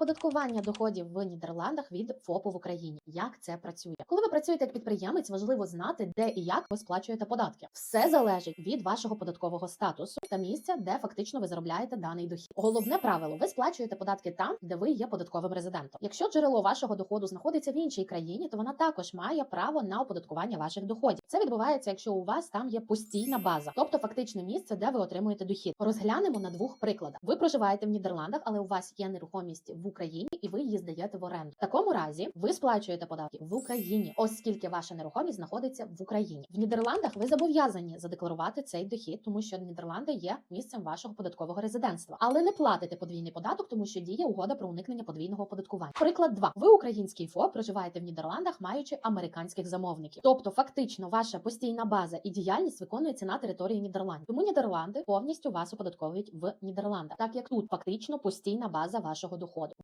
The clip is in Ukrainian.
Оподаткування доходів в Нідерландах від ФОПу в Україні. Як це працює? Коли ви працюєте як підприємець, важливо знати, де і як ви сплачуєте податки. Все залежить від вашого податкового статусу та місця, де фактично ви заробляєте даний дохід. Головне правило: ви сплачуєте податки там, де ви є податковим резидентом. Якщо джерело вашого доходу знаходиться в іншій країні, то вона також має право на оподаткування ваших доходів. Це відбувається, якщо у вас там є постійна база, тобто фактичне місце, де ви отримуєте дохід. Розглянемо на двох прикладах. Ви проживаєте в Нідерландах, але у вас є нерухомість в Україні, і ви її здаєте в оренду. В такому разі ви сплачуєте податки в Україні, оскільки ваша нерухомість знаходиться в Україні. В Нідерландах ви зобов'язані задекларувати цей дохід, тому що Нідерланди є місцем вашого податкового резидентства, але не платите подвійний податок, тому що діє угода про уникнення подвійного оподаткування. Приклад 2. Ви український ФОП, проживаєте в Нідерландах, маючи американських замовників. Тобто, фактично, ваша постійна база і діяльність виконується на території Нідерландів. Тому Нідерланди повністю вас оподатковують в Нідерландах, так як тут фактично постійна база вашого доходу.